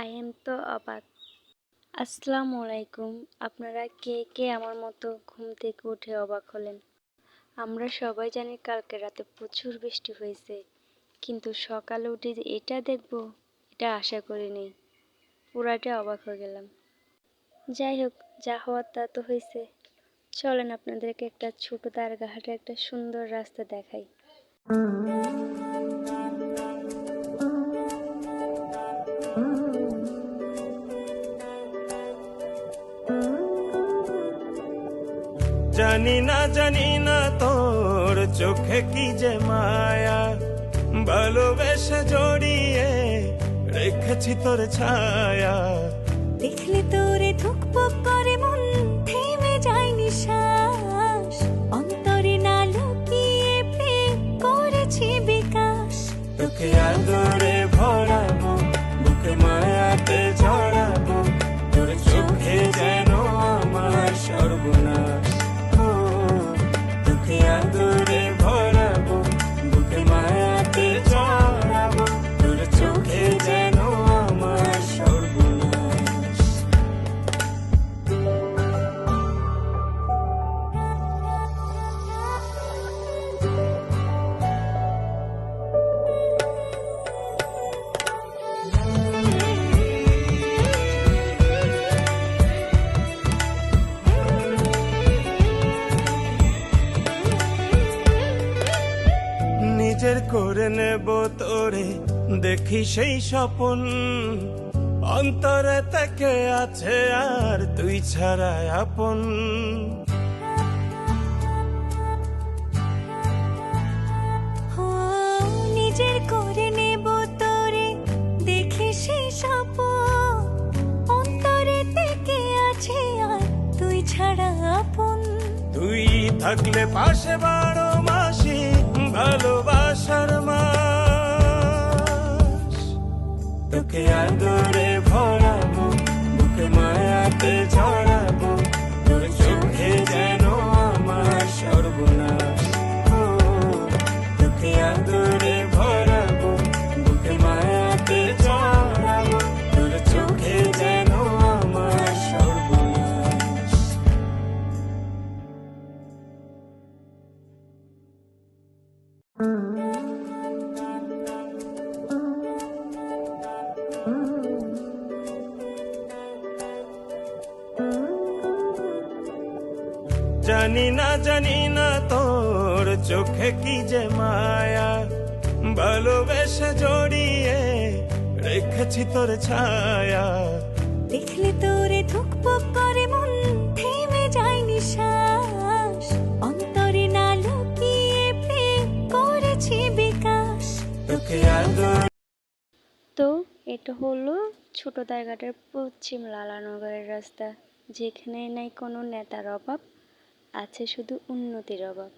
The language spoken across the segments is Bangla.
আই এম তো অবাক। আসসালামু আলাইকুম। আপনারা কে কে আমার মতো ঘুম থেকে উঠে অবাক হলেন? আমরা সবাই জানি কালকে রাতে প্রচুর বৃষ্টি হয়েছে, কিন্তু সকালে উঠে যে এটা দেখব, এটা আশা করিনি। পুরাটা অবাক হয়ে গেলাম। যাই হোক, যা হওয়ার তা তো হয়েছে। চলেন আপনাদেরকে একটা ছোট দারগাহাটে একটা সুন্দর রাস্তা দেখাই। জানি না জানি না তোর চোখে কি যে মায়া। ভালোবেসে জড়িয়ে রেখেছি তোর ছায়া। দেখলে তোরে ধুকপুক করে মন থেমে যায় নিঃশ্বাস। অন্তরে না লুকিয়ে প্রেম করেছি বিকাশ। তোকে আদরে নিজের করে নেব তোরে দেখি সেই স্বপন। অন্তরে তাকে আছে আর তুই ছাড়া আপন। নিজের করে নেব তোরে দেখে সে সাপ অন্তরে থেকে আছে আর তুই ছাড়া আপন। তুই থাকলে পাশে বারো জানি না জানি না তোর চোখে কি যে মায়া। ভালোবেসে জড়িয়ে রেখেছি তোর ছায়া। দেখলে তোরে ধুকপুক তো এটা হলো ছোট দারগাটার পশ্চিম লালানগরের রাস্তা, যেখানে নাই কোনো নেতার অভাব, আছে শুধু উন্নতির অভাব।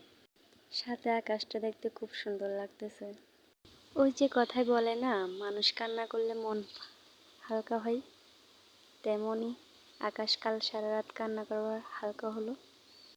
সাথে আকাশটা দেখতে খুব সুন্দর লাগতেছে। ওই যে কথায় বলে না, মানুষ কান্না করলে মন হালকা হয় তেমনই আকাশ কাল সারা রাত কান্না করবার হালকা হলো।